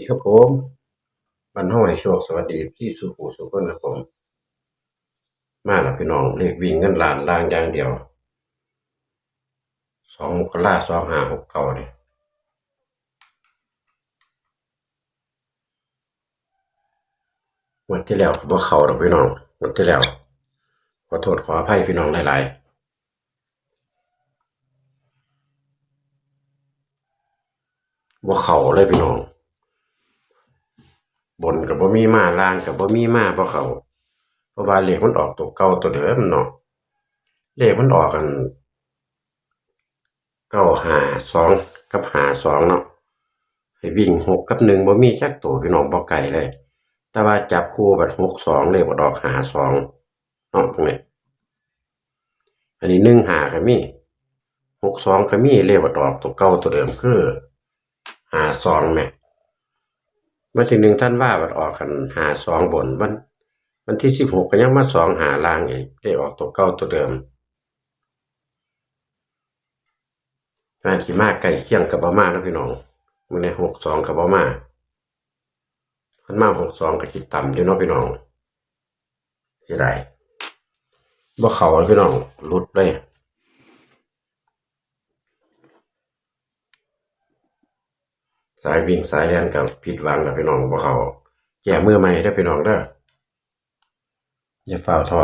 ดีครับผมบันห้โชคสวัสดีพี่สุภูสุขคนครับผม มาแล้วพี่น้องเลขวิ่งเงินล้านล่างอย่างเดียวสองมกราสองห้าหกเก้าเนี่ยวันที่แล้วบ่เข้าดอกพี่น้องวันที่แล้วขอโทษขออภัยพี่น้องหลายๆบ่เข้าเลยพี่น้อง บนกับบ่มีมาล่างกับบ่มีมาบ่เขาเพราะว่าเลขมันออกตัวเก่าตัวเดิมเนาะเลขมันออกกันเก้าหาสองกับหาสองเนาะให้วิ่งหกกับหนึ่งบ่มีจักตัวพี่น้องบ่ไกลเลย แต่ว่าจับคู่บัดหกสองเลขบัดออกหาสองเนาะตรงนี้อันนี้หนึ่งหาก็มีหกสองก็มีเลขบัดออกตัวเก่าตัวเดิมคือหาสองแห ม่วันที่หนึ่งท่านว่าบัดออกกันหาสองบนวันวันที่สิบหกก็ยังมาสองหาล่างอีกได้ออกตัวเก้าตัวเดิมงานขี่มากไก่เคียงกับบามาแล้วพี่น้องมันในหกสองกับบามาขันมาหกสองก็คิดต่ำอยู่เนาะพี่น้องสิได้บ่เขาแล้วพี่น้องหลุดเลย สายวิ่งสายแลนกับผิดหวังกับพี่น้องบ่เขาแก่เมื่อไหม่ได้พี่น้องเด้ออย่าเฝ้าท้อ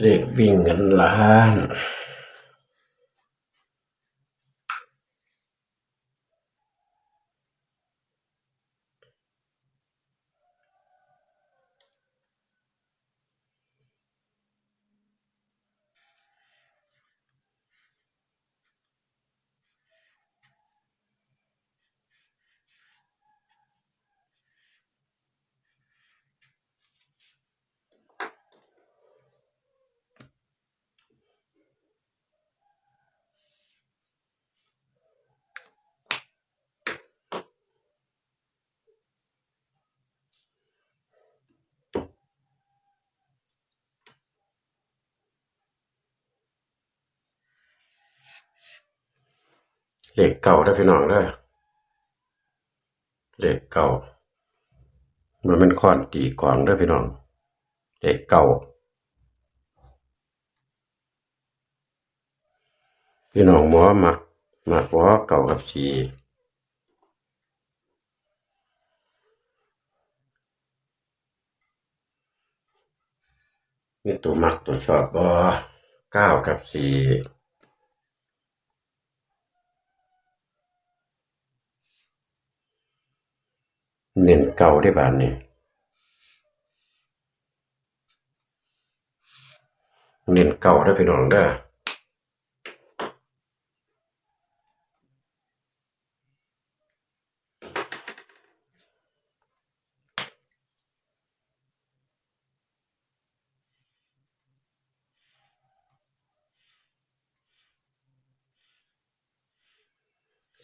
เลขวิ่งเงินล้าน เลขเก่าได้พี่น้องเด้อเลขเก่ามันเป็นค้อนตีกลองได้พี่น้องเลขเก่าพี่น้องหมอมักมักบ่เก่ากับสีมีตัวมักตัวชอบบ่เก้ากับสี่ เน้นเก่าได้บานนี่เน้นเก่าได้พี่น้องได้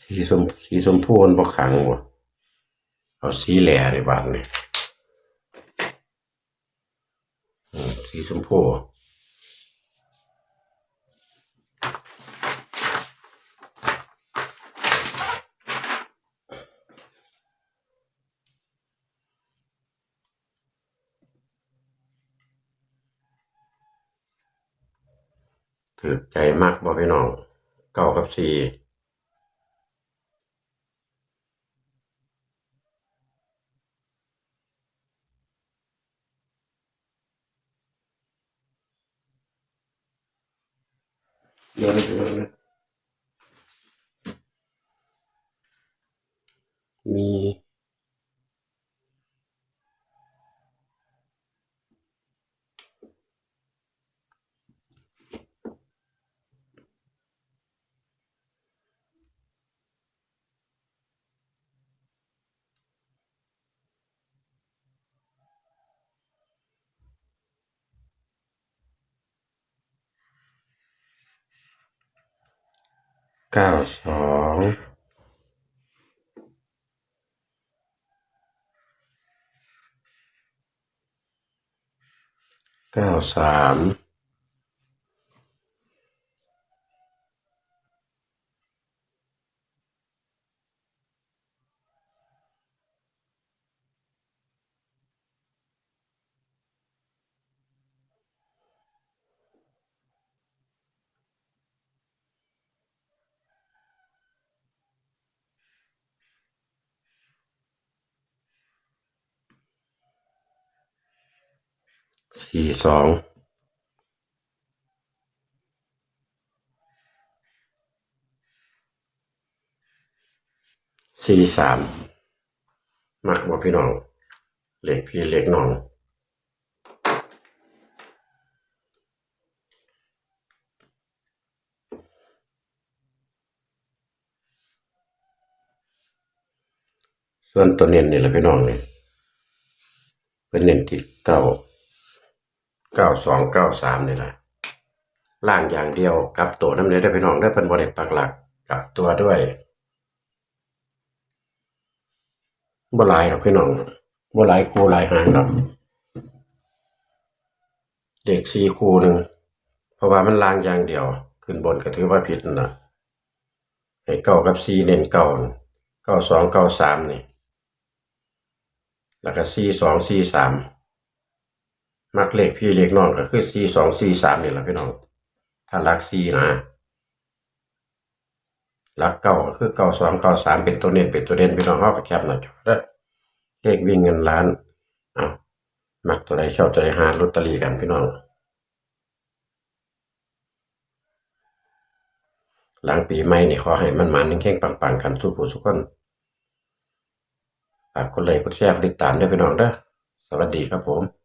สีชมสีชมพูนบ่ขังว่ะ เอาสีแหล่ในบ้านนี่อืมสีชมพูถือใจมากบ่พี่น้องเก้ากับสี่ เดี๋ยวนะเดี๋ยวนะ มี เก้าสอง เก้าสาม สี่สองสี่สามมักบ่พี่น้องเล็กพี่เล็กน้องส่วนตัวเน้นนี่แหละพี่น้องนี่เป็นเน้นที่เก้า เก้าสองเก้าสามนี่แหละล่างอย่างเดียวกับตัวน้ำเนื้อได้พี่น้องได้เป็นบริปักหลักกับตัวด้วยบ่หลายหรอกพี่น้องบ่หลายคู่หลายหางหรอกเด็กสี่คู่หนึ่งเพราะว่ามันล่างอย่างเดียว ขึ้นบนก็ถือว่าผิดนั่นนะให้เก้ากับสี่เน้นเก้าเก้าสองเก้าสามนี่แล้วก็สี่สองสี่สาม มักเลขพี่เลขน้องก็คือสี่สองสี่สามนี่แหละพี่น้อง ถ้ารักสี่นะรักเก้าก็คือเก้าสองเก้าสามเป็นตัวเน้นเป็นตัวเด่นพี่น้องเขาก็แคบหน่อยจอเด้อเลขวิ่งเงินล้านเอามักตัวใดชอบตัวใดหาลอตเตอรี่กันพี่น้องหลังปีใหม่นี่ขอให้มันมาเข่งปังๆกันทุกผู้ทุกคนฝากกดไลค์กดแชร์กดติดตามด้วยพี่น้องเด้อสวัสดีครับผม